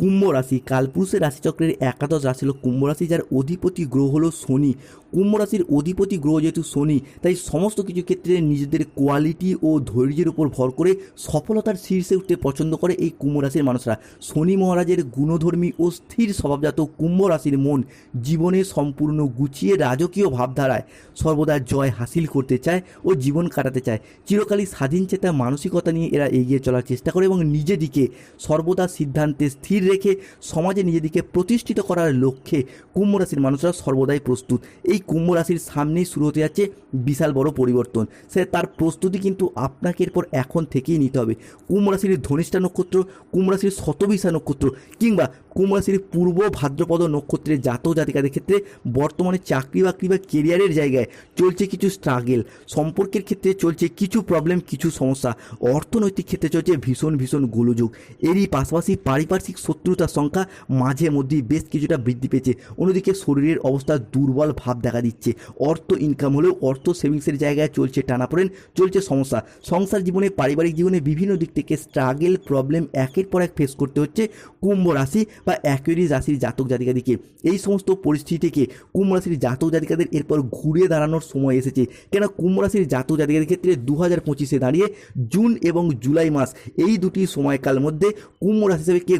কুম্ভ রাশি। কালপুরুষের রাশিচক্রের একাদশ রাশি হল কুম্ভ রাশি, যার অধিপতি গ্রহ হলো শনি। কুম্ভ রাশির অধিপতি গ্রহ যেহেতু শনি, তাই সমস্ত কিছু ক্ষেত্রে নিজেদের কোয়ালিটি ও ধৈর্যের উপর ভর করে সফলতার শীর্ষে উঠতে পছন্দ করে এই কুম্ভ রাশির মানুষরা। শনি মহারাজের গুণধর্মী ও স্থির স্বভাবজাত কুম্ভ রাশির মন জীবনে সম্পূর্ণ গুছিয়ে রাজকীয় ভাবধারায় সর্বদা জয় হাসিল করতে চায় ও জীবন কাটাতে চায়। চিরকালই স্বাধীন চেতা মানসিকতা নিয়ে এরা এগিয়ে চলার চেষ্টা করে এবং নিজেদিকে সর্বদা সিদ্ধান্তে স্থির রেখে সমাজে নিজেদিকে প্রতিষ্ঠিত করার লক্ষ্যে কুম্ভ রাশির মানুষরা সর্বদাই প্রস্তুত। এই কুম্ভ রাশির সামনেই শুরু হতে যাচ্ছে বিশাল বড় পরিবর্তন। সে তার প্রস্তুতি কিন্তু আপনাকে এরপর এখন থেকেই নিতে হবে। কুম্ভ রাশির ধনিষ্ঠা নক্ষত্র, কুম্ভ রাশির শতবিশা নক্ষত্র কিংবা কুম্ভ রাশির পূর্ব ভাদ্রপদ নক্ষত্রের জাতক জাতিকাদের ক্ষেত্রে বর্তমানে চাকরি বাকরি বা কেরিয়ারের জায়গায় চলছে কিছু স্ট্রাগেল সম্পর্কের ক্ষেত্রে চলছে কিছু প্রবলেম কিছু সমস্যা। অর্থনৈতিক ক্ষেত্রে চলছে ভীষণ ভীষণ গোলযোগ। এরই পাশাপাশি পারিপার্শ্বিক শত্রুতার সংখ্যা মাঝে মধ্যেই বেশ কিছুটা বৃদ্ধি পেয়েছে। অন্যদিকে শরীরের অবস্থা দুর্বল ভাব দেখা দিচ্ছে। অর্থ ইনকাম হলেও অর্থ সেভিংসের জায়গায় চলছে টানাপোড়েন চলছে সমস্যা। সংসার জীবনে, পারিবারিক জীবনে বিভিন্ন দিক থেকে স্ট্রাগেল প্রবলেম একের পর এক ফেস করতে হচ্ছে কুম্ভ রাশি বা একই রাশির জাতক জাতিকাদিকে। এই সমস্ত পরিস্থিতি থেকে কুম্ভ রাশির জাতক জাতিকাদের এরপর ঘুরে দাঁড়ানোর সময় এসেছে। কেন কুম্ভ রাশির জাতক জাতিকাদের ক্ষেত্রে দু হাজার পঁচিশে দাঁড়িয়ে জুন এবং জুলাই মাস এই দুটি সময়কাল মধ্যে কুম্ভ রাশি হিসাবে কে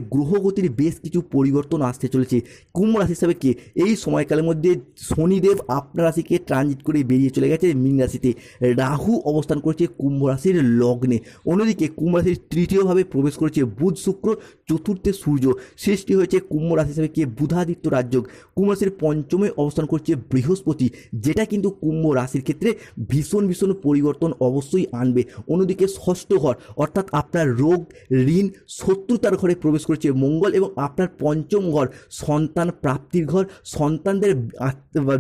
গ্রহগতির বেশ কিছু পরিবর্তন আসতে চলেছে। কুম্ভ রাশি হিসাবে কে? এই সময়কালের মধ্যে শনিদেব আপনার রাশিকে ট্রানজিট করে বেরিয়ে চলে গেছে মীন রাশিতে। রাহু অবস্থান করেছে কুম্ভ রাশির লগ্নে। অন্যদিকে কুম্ভ রাশির তৃতীয়ভাবে প্রবেশ করেছে বুধ, শুক্র, চতুর্থে সূর্য। সৃষ্টি হয়েছে কুম্ভ রাশি হিসাবে কে? বুধাদিত্য রাজ্য কুম্ভ রাশির পঞ্চমে অবস্থান করছে বৃহস্পতি, যেটা কিন্তু কুম্ভ রাশির ক্ষেত্রে ভীষণ ভীষণ পরিবর্তন অবশ্যই আনবে। অন্যদিকে ষষ্ঠ ঘর, অর্থাৎ আপনার রোগ, ঋণ, শত্রুতার ঘরে প্রবেশ করেছে মঙ্গল এবং আপনার পঞ্চম ঘর, সন্তান প্রাপ্তির ঘর, সন্তানদের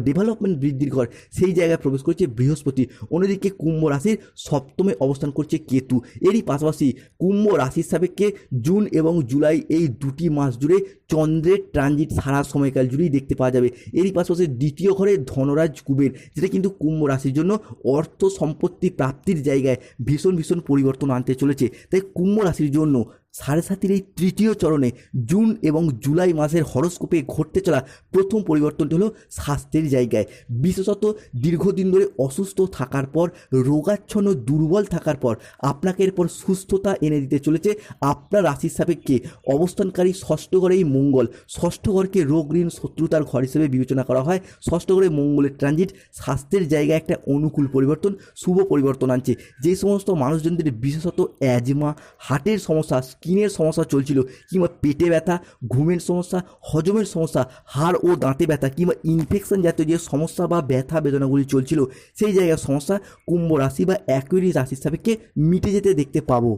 ডেভেলপমেন্ট বৃদ্ধির ঘর, সেই জায়গায় প্রবেশ করেছে বৃহস্পতি। অন্যদিকে কুম্ভ রাশির সপ্তমে অবস্থান করছে কেতু। এরই পাশাপাশি কুম্ভ রাশির সাপেক্ষে জুন এবং জুলাই এই দুটি মাস জুড়ে চন্দ্রের ট্রানজিট সারা সময়কাল জুড়েই দেখতে পাওয়া যাবে। এরই পাশাপাশি দ্বিতীয় ঘরে ধনরাজ কুবের, যেটা কিন্তু কুম্ভ রাশির জন্য অর্থ সম্পত্তি প্রাপ্তির জায়গায় ভীষণ ভীষণ পরিবর্তন আনতে চলেছে। তাই কুম্ভ রাশির জন্য সাড়ে সাতির এই তৃতীয় চরণে জুন এবং জুলাই মাসের হরস্কোপে ঘটতে চলা প্রথম পরিবর্তনটি হলো স্বাস্থ্যের জায়গায়। বিশেষত দীর্ঘদিন ধরে অসুস্থ থাকার পর, রোগাচ্ছন্ন, দুর্বল থাকার পর আপনাকে এরপর সুস্থতা এনে দিতে চলেছে আপনার রাশির সাপেক্ষে। অবস্থানকারী ষষ্ঠ ঘরে এই মঙ্গল। ষষ্ঠ ঘরকে রোগ ঋণ শত্রুতার ঘর হিসেবে বিবেচনা করা হয়। ষষ্ঠ ঘরে মঙ্গলের ট্রানজিট, স্বাস্থ্যের জায়গায় একটা অনুকূল পরিবর্তন, শুভ পরিবর্তন আনছে। যে সমস্ত মানুষজনদের বিশেষত অ্যাজমা, হার্টের সমস্যা স্কিনের সমস্যা চলছিল, কিংবা পেটে ব্যথা, ঘুমের সমস্যা, হজমের সমস্যা, হাড় ও দাঁতে ব্যথা, কিংবা ইনফেকশন জাতীয় যে সমস্যা বা ব্যথা বেদনাগুলি চলছিল, সেই জায়গায় সমস্যা কুম্ভ রাশি বা অ্যাকুয়ারি রাশির সাপেক্ষে মিটে যেতে দেখতে পাবো।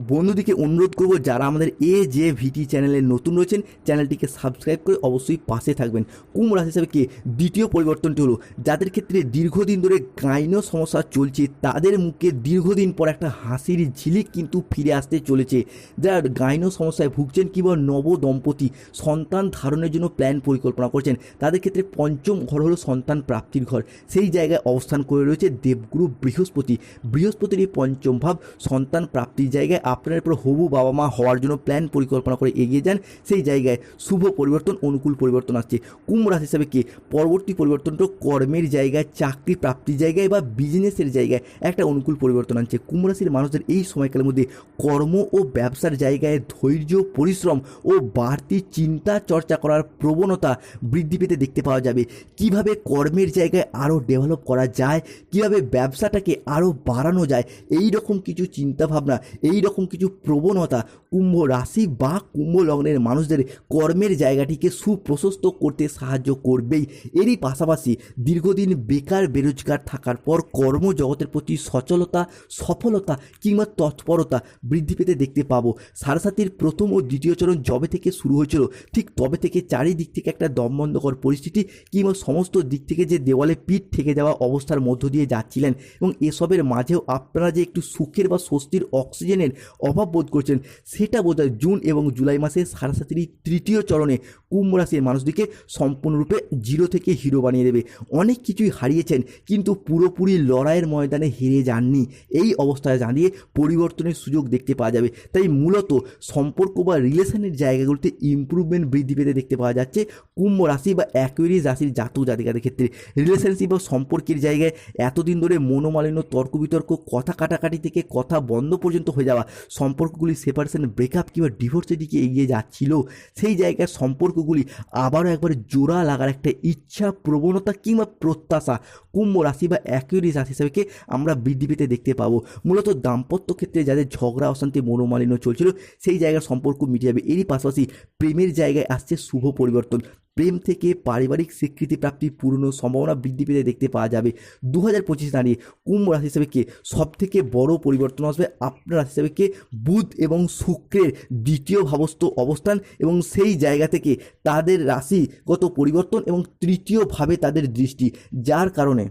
বন্ধুদিকে অনুরোধ করব, যারা আমাদের এ যে ভিটি চ্যানেলে নতুন রয়েছেন, চ্যানেলটিকে সাবস্ক্রাইব করে অবশ্যই পাশে থাকবেন। কুম্ভ রাশি হিসাবে কে দ্বিতীয় পরিবর্তনটি হলো, যাদের ক্ষেত্রে দীর্ঘদিন ধরে গাইনো সমস্যা চলছে, তাদের মুখে দীর্ঘদিন পর একটা হাসির ঝিলিক কিন্তু ফিরে আসতে চলেছে। যারা গাইনো সমস্যায় ভুগছেন কিংবা নব দম্পতি, সন্তান ধারণের জন্য প্ল্যান পরিকল্পনা করছেন, তাদের ক্ষেত্রে পঞ্চম ঘর হলো সন্তান প্রাপ্তির ঘর। সেই জায়গায় অবস্থান করে রয়েছে দেবগুরু বৃহস্পতি। বৃহস্পতির এই পঞ্চম ভাব সন্তান প্রাপ্তির জায়গায় আপনার এরপর হবু বাবা মা হওয়ার জন্য প্ল্যান পরিকল্পনা করে এগিয়ে যান। সেই জায়গায় শুভ পরিবর্তন, অনুকূল পরিবর্তন আসছে। কুম্ভ রাশি হিসাবে কি? পরবর্তী পরিবর্তনটা কর্মের জায়গায় চাকরি প্রাপ্তির জায়গায় বা বিজনেসের জায়গায় একটা অনুকূল পরিবর্তন আনছে। কুম্ভ রাশির মানুষদের এই সময়কালের মধ্যে কর্ম ও ব্যবসার জায়গায় ধৈর্য, পরিশ্রম ও বাড়তি চিন্তা চর্চা করার প্রবণতা বৃদ্ধি পেতে দেখতে পাওয়া যাবে। কীভাবে কর্মের জায়গায় আরও ডেভেলপ করা যায়? কীভাবে ব্যবসাটাকে আরও বাড়ানো যায়? এই রকম কিছু চিন্তাভাবনা এই রকম কিছু প্রবণতা কুম্ভ রাশি বা কুম্ভ লগ্নের মানুষদের কর্মের জায়গাটিকে সুপ্রশস্ত করতে সাহায্য করবেই। এরই পাশাপাশি দীর্ঘদিন বেকার বেরোজগার থাকার পর কর্মজগতের প্রতি সচলতা, সফলতা কিংবা তৎপরতা বৃদ্ধি পেতে দেখতে পাবো। সারসাতির প্রথম ও দ্বিতীয় চরণ জবে থেকে শুরু হয়েছিল, ঠিক তবে থেকে চারিদিক থেকে একটা দমবন্ধকর পরিস্থিতি কিংবা সমস্ত দিক থেকে যে দেওয়ালে পিঠ থেকে যাওয়া অবস্থার মধ্য দিয়ে যাচ্ছিলেন এবং এসবের মাঝেও আপনারা যে একটু সুখের বা স্বস্তির অক্সিজেনের অভাব বোধ করছেন। সেটা বোধ হয় জুন এবং জুলাই মাসে সারাসাতির তৃতীয় চরণে কুম্ভ রাশির মানুষদিকে সম্পূর্ণরূপে জিরো থেকে হিরো বানিয়ে দেবে। অনেক কিছুই হারিয়েছেন, কিন্তু পুরোপুরি লড়াইয়ের ময়দানে হেরে যাননি। এই অবস্থায় দাঁড়িয়ে পরিবর্তনের সুযোগ দেখতে পাওয়া যাবে। তাই মূলত সম্পর্ক বা রিলেশনের জায়গাগুলিতে ইম্প্রুভমেন্ট বৃদ্ধি পেতে দেখতে পাওয়া যাচ্ছে কুম্ভ রাশি বা অ্যাকুয়ারিয়াস রাশির জাতক জাতিকাদের ক্ষেত্রে। রিলেশনশিপ বা সম্পর্কের জায়গায় এতদিন ধরে মনোমালিন্য, তর্ক বিতর্ক, কথা কাটাকাটি থেকে কথা বন্ধ পর্যন্ত হয়ে যাওয়া সম্পর্কগুলি সেপারেশন ব্রেকআপ কিংবা ডিভোর্সের দিকে এগিয়ে যাচ্ছিল, সেই জায়গায় সম্পর্কগুলি আবারও একবার জোড়া লাগার একটা ইচ্ছা প্রবণতা কিংবা প্রত্যাশা কুম্ভ রাশি বা অ্যাকুয়ারিয়াস রাশি হিসাবে আমরা বৃদ্ধি পেতে দেখতে পাবো। মূলত দাম্পত্য ক্ষেত্রে যাদের ঝগড়া, অশান্তি, মনোমালিন্য চলছিল, সেই জায়গার সম্পর্ক মিটে যাবে। এরই পাশাপাশি প্রেমের জায়গায় আসছে শুভ পরিবর্তন। প্রেম থেকে পারিবারিক স্বীকৃতি প্রাপ্তির পূর্ণ সম্ভাবনা বৃদ্ধি পেতে দেখতে পাওয়া যাবে। দু হাজার পঁচিশ দাঁড়িয়ে কুম্ভ রাশি হিসেবে কে সব থেকে বড় পরিবর্তন আসবে? আপনার রাশি হিসেবে কে বুধ এবং শুক্রের দ্বিতীয় ভাবস্থ অবস্থান এবং সেই জায়গা থেকে তাদের রাশিগত পরিবর্তন এবং তৃতীয়ভাবে তাদের দৃষ্টি। যার কারণে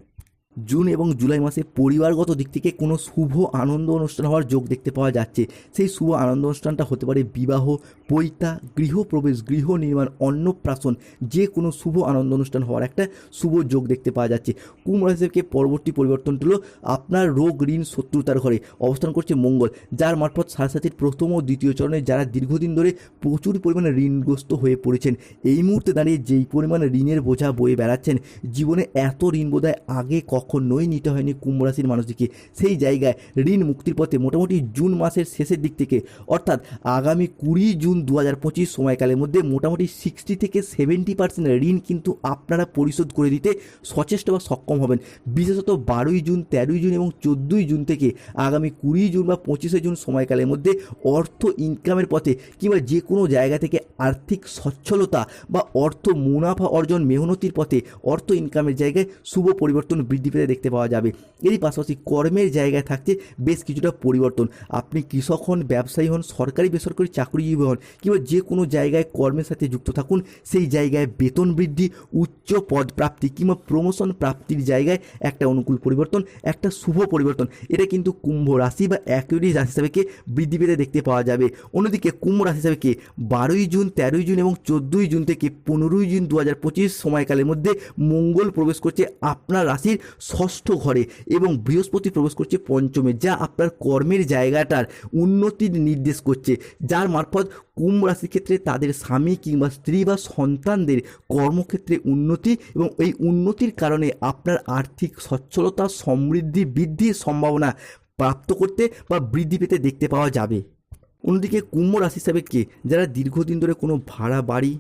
জুন এবং জুলাই মাসে পরিবারগত দিক থেকে কোনো শুভ আনন্দ অনুষ্ঠান হওয়ার যোগ দেখতে পাওয়া যাচ্ছে। সেই শুভ আনন্দ অনুষ্ঠানটা হতে পারে বিবাহ, পৈতা, গৃহপ্রবেশ, গৃহ নির্মাণ, অন্নপ্রাশন, যে কোনো শুভ আনন্দ অনুষ্ঠান হওয়ার একটা শুভ যোগ দেখতে পাওয়া যাচ্ছে। কুম্ভ রাশি থেকে পরবর্তী পরিবর্তনটি হলো আপনার রোগ, ঋণ, শত্রুতার ঘরে অবস্থান করছে মঙ্গল, যার মারফত সারসাথীর প্রথম ও দ্বিতীয় চরণে যারা দীর্ঘদিন ধরে প্রচুর পরিমাণে ঋণগ্রস্ত হয়ে পড়েছেন, এই মুহূর্তে দাঁড়িয়ে যেই পরিমাণে ঋণের বোঝা বয়ে বেড়াচ্ছেন, জীবনে এত ঋণ বোধহয় আগে কখনোই নিতে হয়নি কুম্ভ রাশির মানুষটিকে। সেই জায়গায় ঋণ মুক্তির পথে মোটামুটি জুন মাসের শেষের দিক থেকে, অর্থাৎ আগামী কুড়ি জুন দু হাজার পঁচিশ সময়কালের মধ্যে মোটামুটি সিক্সটি থেকে সেভেন্টি পার্সেন্ট ঋণ কিন্তু আপনারা পরিশোধ করে দিতে সচেষ্ট বা সক্ষম হবেন। বিশেষত বারোই জুন, তেরোই জুন এবং চোদ্দোই জুন থেকে আগামী কুড়ি জুন বা পঁচিশে জুন সময়কালের মধ্যে অর্থ ইনকামের পথে কিংবা যে কোনো জায়গা থেকে আর্থিক সচ্ছলতা বা অর্থ মুনাফা অর্জন মেহনতির পথে অর্থ ইনকামের জায়গায় শুভ পরিবর্তন বৃদ্ধি পেতে দেখতে পাওয়া যাবে। এরই পাশাপাশি কর্মের জায়গায় থাকছে বেশ কিছুটা পরিবর্তন। আপনি কৃষক হন, ব্যবসায়ী হন, সরকারি, বেসরকারি চাকরিজীবী হন কিংবা যে কোনো জায়গায় কর্মের সাথে যুক্ত থাকুন, সেই জায়গায় বেতন বৃদ্ধি, উচ্চ পদ প্রাপ্তি কিংবা প্রমোশন প্রাপ্তির জায়গায় একটা অনুকূল পরিবর্তন, একটা শুভ পরিবর্তন। এটা কিন্তু কুম্ভ রাশি বা অ্যাকুয়ারি রাশি হিসাবেকে বৃদ্ধি পেতে দেখতে পাওয়া যাবে। অন্যদিকে কুম্ভ রাশি হিসাবে কে বারোই জুন, তেরোই জুন এবং চোদ্দোই জুন থেকে পনেরোই জুন দু হাজার পঁচিশ সময়কালের মধ্যে মঙ্গল প্রবেশ করছে আপনার রাশির ষষ্ঠ ঘরে এবং বৃহস্পতি প্রবেশ করছে পঞ্চমে, যা আপনার কর্মের জায়গাটার উন্নতির নির্দেশ করছে। যার মারফত কুম্ভ রাশির ক্ষেত্রে তাদের স্বামী কিংবা স্ত্রী বা সন্তানদের কর্মক্ষেত্রে উন্নতি এবং এই উন্নতির কারণে আপনার আর্থিক সচ্ছলতা সমৃদ্ধি বৃদ্ধির সম্ভাবনা প্রাপ্ত করতে বা বৃদ্ধি পেতে দেখতে পাওয়া যাবে। অন্যদিকে কুম্ভ রাশি হিসাবে কে যারা দীর্ঘদিন ধরে কোনো ভাড়া বাড়ি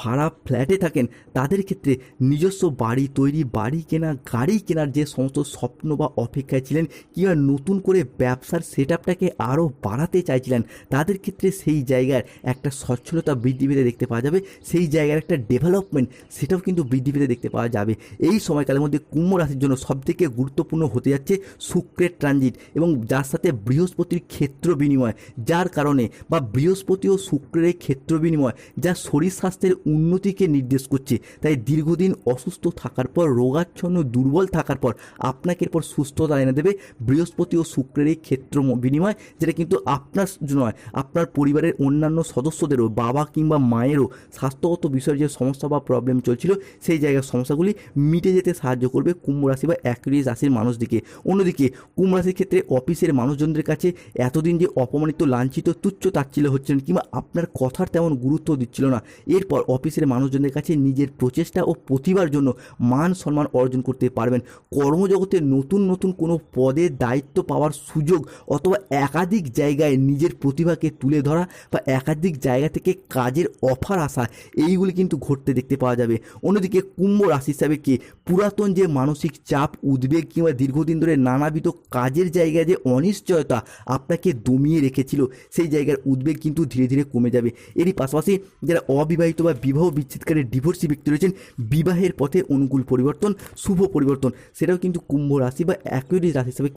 ভাড়া ফ্ল্যাটে থাকেন, তাদের ক্ষেত্রে নিজস্ব বাড়ি তৈরি, বাড়ি কেনা, গাড়ি কেনার যে সমস্ত স্বপ্ন বা অপেক্ষায় ছিলেন কিংবা নতুন করে ব্যবসার সেট আপটাকে আরও বাড়াতে চাইছিলেন, তাদের ক্ষেত্রে সেই জায়গার একটা সচ্ছলতা বৃদ্ধি পেতে দেখতে পাওয়া যাবে, সেই জায়গার একটা ডেভেলপমেন্ট সেটাও কিন্তু বৃদ্ধি পেতে দেখতে পাওয়া যাবে। এই সময়কালের মধ্যে কুম্ভ রাশির জন্য সবথেকে গুরুত্বপূর্ণ হতে যাচ্ছে শুক্রের ট্রানজিট এবং যার সাথে বৃহস্পতির ক্ষেত্র বিনিময়, যার কারণে বা বৃহস্পতি ও শুক্রের ক্ষেত্র বিনিময়, যা শরীর স্বাস্থ্যের উন্নতিকে নির্দেশ করছে। তাই দীর্ঘদিন অসুস্থ থাকার পর, রোগাচ্ছন্ন, দুর্বল থাকার পর আপনাকে এরপর সুস্থতা এনে দেবে বৃহস্পতি ও শুক্রের এই ক্ষেত্র বিনিময়, যেটা কিন্তু আপনার নয়, আপনার পরিবারের অন্যান্য সদস্যদেরও, বাবা কিংবা মায়েরও স্বাস্থ্যগত বিষয়ে যে সমস্যা বা প্রবলেম চলছিল, সেই জায়গার সমস্যাগুলি মিটে যেতে সাহায্য করবে কুম্ভ রাশি বা অ্যাকুয়ারিয়াস রাশির মানুষদিকে। অন্যদিকে, কুম্ভ রাশির ক্ষেত্রে অফিসের মানুষজনদের কাছে এতদিন যে অপমানিত, লাঞ্ছিত, তুচ্ছ তাচ্ছিল্য হচ্ছিলেন কিংবা আপনার কথার তেমন গুরুত্ব দিচ্ছিল না। এরপর অফিসের মানুষজনদের কাছে নিজের প্রচেষ্টা ও প্রতিভার জন্য মান সম্মান অর্জন করতে পারবেন। কর্মজগতে নতুন নতুন কোনো পদের দায়িত্ব পাওয়ার সুযোগ অথবা একাধিক জায়গায় নিজের প্রতিভাকে তুলে ধরা বা একাধিক জায়গা থেকে কাজের অফার আসা, এইগুলি কিন্তু ঘটতে দেখতে পাওয়া যাবে। অন্যদিকে কুম্ভ রাশি হিসাবে কি পুরাতন যে মানসিক চাপ, উদ্বেগ কিংবা দীর্ঘদিন ধরে নানাবিধ কাজের জায়গায় যে অনিশ্চয়তা আপনাকে দমিয়ে রেখেছিল, সেই জায়গার উদ্বেগ কিন্তু ধীরে ধীরে কমে যাবে। এরই পাশাপাশি যারা অবিবাহিত বা বিবাহ বিচ্ছেদকারী ডিভোর্সি ব্যক্তি রয়েছেন। বিবাহের পথে অনুকূল পরিবর্তন, শুভ পরিবর্তন, সেটাও কিন্তু কুম্ভ রাশি বা একই রাশি হিসাবে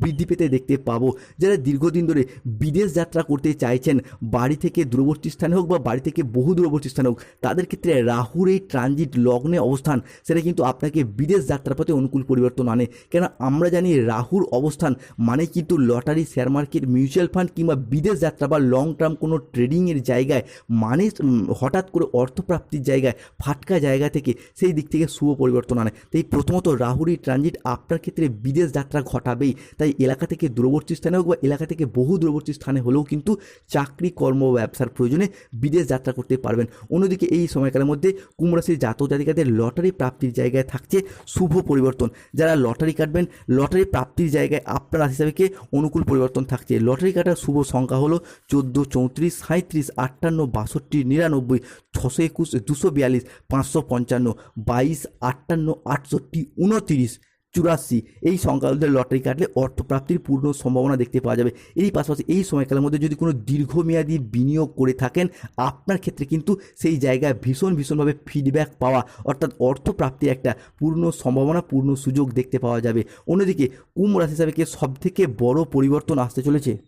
বৃদ্ধি পেতে দেখতে পাবো। যারা দীর্ঘদিন ধরে বিদেশ যাত্রা করতে চাইছেন, বাড়ি থেকে দূরবর্তী স্থানে হোক বা বাড়ি থেকে বহু দূরবর্তী স্থানে হোক, তাদের ক্ষেত্রে রাহুর এই ট্রানজিট লগ্নে অবস্থান, সেটা কিন্তু আপনাকে বিদেশ যাত্রার পথে অনুকূল পরিবর্তন আনে। কেন আমরা জানি রাহুর অবস্থান মানে কিন্তু lottery share market mutual fund কিংবা বিদেশ যাত্রা বা লং টার্ম কোনো ট্রেডিংয়ের জায়গায় মানে হঠাৎ করে অর্থপ্রাপ্তির জায়গায়, ফাটকা জায়গা থেকে সেই দিক থেকে শুভ পরিবর্তন আনে। তাই প্রথমত রাহুর ট্রানজিট আপনার ক্ষেত্রে বিদেশ যাত্রা ঘটাবেই। তাই এলাকা থেকে দূরবর্তী স্থানে হোক বা এলাকা থেকে বহু দূরবর্তী স্থানে হলেও কিন্তু চাকরি, কর্ম ব্যবসার প্রয়োজনে বিদেশ যাত্রা করতে পারবেন। অন্যদিকে এই সময়কালের মধ্যে কুমরাশির জাতক জাতিকাদের লটারি প্রাপ্তির জায়গায় থাকছে শুভ পরিবর্তন। যারা লটারি কাটবেন, লটারি প্রাপ্তির জায়গায় আপনার রাশি হিসাবে অনুকূল পরিবর্তন থাকছে। লটারি কাটার শুভ সংখ্যা হলো চোদ্দ, চৌত্রিশ সাঁত্রিশ আটান্ন, বাষট্টি, নিরানব্বই ছশো একুশ, দুশো বিয়াল্লিশ, পাঁচশো পঞ্চান্ন, বাইশ, আটান্ন, আটষট্টি উনতিরিশ চুরাশি। এই সংখ্যাগুলোতে লটারি কাটলে অর্থপ্রাপ্তির পূর্ণ সম্ভাবনা দেখতে পাওয়া যাবে। এরই পাশাপাশি এই সময়কালের মধ্যে যদি কোনো দীর্ঘমেয়াদী বিনিয়োগ করে থাকেন, আপনার ক্ষেত্রে কিন্তু সেই জায়গায় ভীষণ ভীষণভাবে ফিডব্যাক পাওয়া, অর্থাৎ অর্থপ্রাপ্তির একটা পূর্ণ সম্ভাবনা, পূর্ণ সুযোগ দেখতে পাওয়া যাবে। অন্যদিকে কুম্ভ রাশি হিসাবে সব থেকে বড় পরিবর্তন আসতে চলেছে?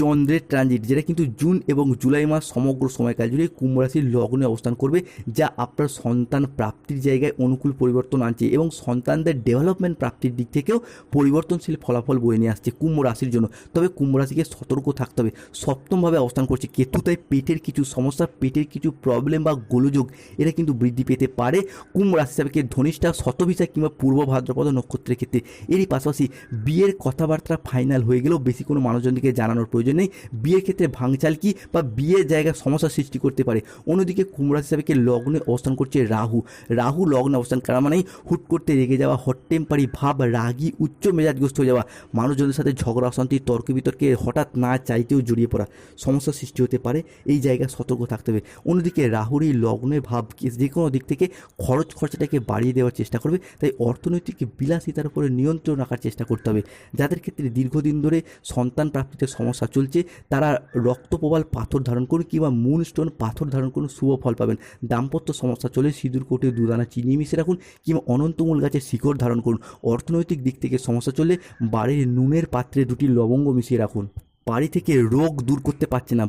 চন্দ্রের ট্রানজিট যেটা কিন্তু জুন এবং জুলাই মাস সমগ্র সময়কাল জুড়ে কুম্ভ রাশির লগ্নে অবস্থান করবে, যা আপনার সন্তান প্রাপ্তির জায়গায় অনুকূল পরিবর্তন আনছে এবং সন্তানদের ডেভেলপমেন্ট প্রাপ্তির দিক থেকেও পরিবর্তনশীল ফলাফল বয়ে নিয়ে আসছে কুম্ভ রাশির জন্য। তবে কুম্ভ রাশিকে সতর্ক থাকতে হবে। সপ্তমভাবে অবস্থান করছে কেতু, তাই পেটের কিছু সমস্যা, পেটের কিছু প্রবলেম বা গোলযোগ এটা কিন্তু বৃদ্ধি পেতে পারে কুম্ভ রাশি হিসাবে ধনিষ্ঠা, শতভিসা কিংবা পূর্ব ভাদ্রপদ নক্ষত্রের ক্ষেত্রে। এরই পাশাপাশি বিয়ের কথাবার্তা ফাইনাল হয়ে গেলেও বেশি কোনো মানুষজনকে জানানোর প্রয়োজন নেই বিয়ের ক্ষেত্রে ভাঙচালকি বা বিয়ের জায়গায় সমস্যা সৃষ্টি করতে পারে? অন্যদিকে কুমড়া হিসাবে লগ্নে অবস্থান করছে রাহু। রাহু লগ্নে অবস্থান করা মানেই হুট করতে রেগে যাওয়া, হট টেম্পারি ভাব, রাগী, উচ্চ মেজাজগ্রস্ত হয়ে যাওয়া মানুষজনের সাথে ঝগড়া, অশান্তি, তর্ক বিতর্কে হঠাৎ না চাইতেও জড়িয়ে পড়া সমস্যার সৃষ্টি হতে পারে। এই জায়গায় সতর্ক থাকতে হবে। অন্যদিকে রাহুর এই লগ্নের ভাব যে কোনো দিক থেকে খরচ খরচাটাকে বাড়িয়ে দেওয়ার চেষ্টা করবে। তাই অর্থনৈতিক বিলাসিতার উপরে নিয়ন্ত্রণ রাখার চেষ্টা করতে হবে। যাদের ক্ষেত্রে দীর্ঘদিন ধরে সন্তান প্রাপ্তিতে সমস্যা চলছে, তারা রক্ত প্রবাল পাথর ধারণ করুন কিংবা মুন স্টোন পাথর ধারণ করুন, শুভ ফল পাবেন। দাম্পত্য সমস্যা চলে, সিঁদুর কোটে দুদানা চিনি মিশে রাখুন কিংবা অনন্তমূল গাছের শিকড় ধারণ করুন। অর্থনৈতিক দিক থেকে সমস্যা চলে, বাড়ির নুনের পাত্রে দুটি লবঙ্গ মিশিয়ে রাখুন। বাড়ি থেকে রোগ দূর করতে পারছে না।